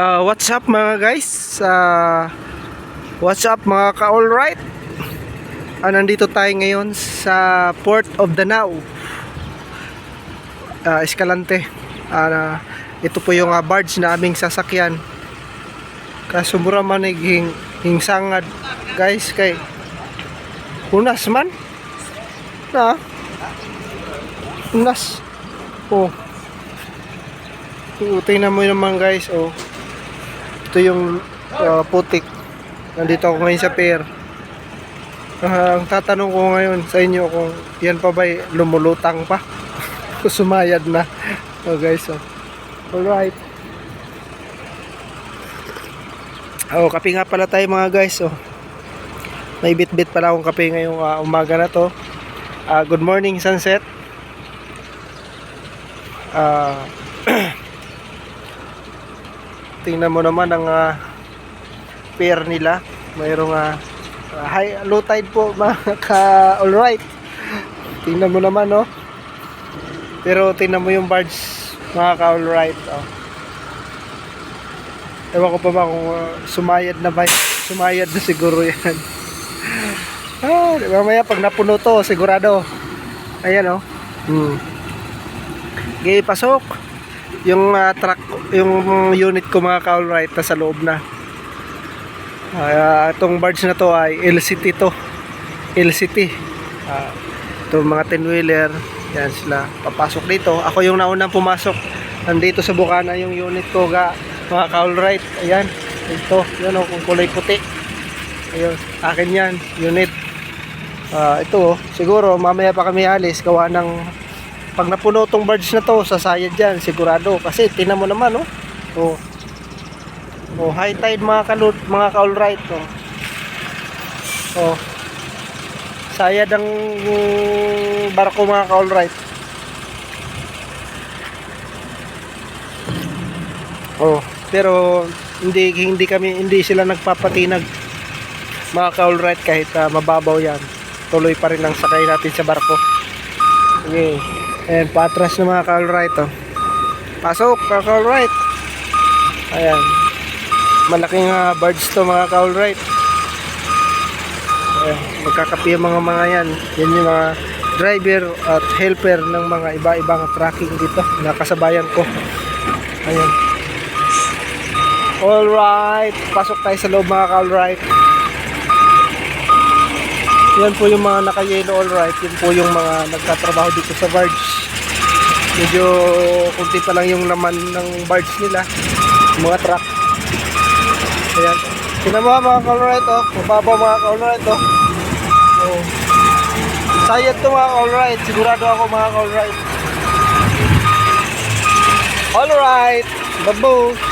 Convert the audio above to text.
Uh, what's up mga guys? Uh, what's up mga ka-alright? Uh, nandito tayo ngayon sa Port of Danao. Uh, Escalante. Uh, ito po yung uh, barge na aming sasakyan. Kaso mura man hing, hingsangad guys kay Unas man. Na. Unas. Oh, tingnan mo naman guys, oh. Ito yung uh, putik. Nandito ako ngayon sa pier. Ah, ang tatanong ko ngayon sa inyo kung yan pa ba lumulutang pa. o sumayad na. Oh guys, oh. Alright. Oh, kape nga pala tayo mga guys, oh. May bit-bit pala akong kape ngayong uh, umaga na to. Ah, good morning sunset. Ah, tingnan mo naman ang uh, pair nila. Mayroong uh, high low tide po mga ka alright. Tingnan mo naman no pero tingnan mo yung barge mga ka alright oh. ewan ko pa ba kung uh, sumayad na ba sumayad na siguro yan. Ah, mamaya pag napuno to sigurado. Ayan oh. Hmm. Okay, pasok yung uh, truck yung unit ko mga ka right sa loob na. Uh, itong barge na to ay LCT to. LCT uh, itong mga 10 wheeler yan sila. Papasok dito. Ako yung naunang pumasok. Nandito sa bukana yung unit ko ga mga ka right ayan ito. Yan o kung kulay puti. Ayun akin yan unit. Uh, ito oh, siguro mamaya pa kami alis gawa ng pag napuno tong barge na to, sasayad dyan, sigurado. Kasi tinan mo naman, oh. Oh, oh high tide mga kalut, mga ka-alright, oh. Oh. Sayad ang mm, barko mga ka-alright. Oh, pero hindi hindi kami hindi sila nagpapatinag mga ka-alright kahit uh, mababaw yan. Tuloy pa rin ang sakay natin sa barko. Okay. Ayan, patras na mga ka-alright oh. Pasok, ka-alright. Ayan. Malaking uh, barge to mga ka-alright. Ayan, magkakapi yung mga mga yan. Yan yung mga driver at helper ng mga iba-ibang tracking dito. Nakasabayan ko. Ayan. Alright, pasok tayo sa loob mga ka-alright. Yan po yung mga naka-yellow alright. Yan po yung mga nagtatrabaho dito sa barge. Medyo kunti pa lang yung laman ng barge nila. Mga truck. Ayan. Mo mga ka-alright oh. Mababaw mga ka-alright oh. oh. Sayad to mga ka-alright. Sigurado ako mga ka-alright. Alright. Babush.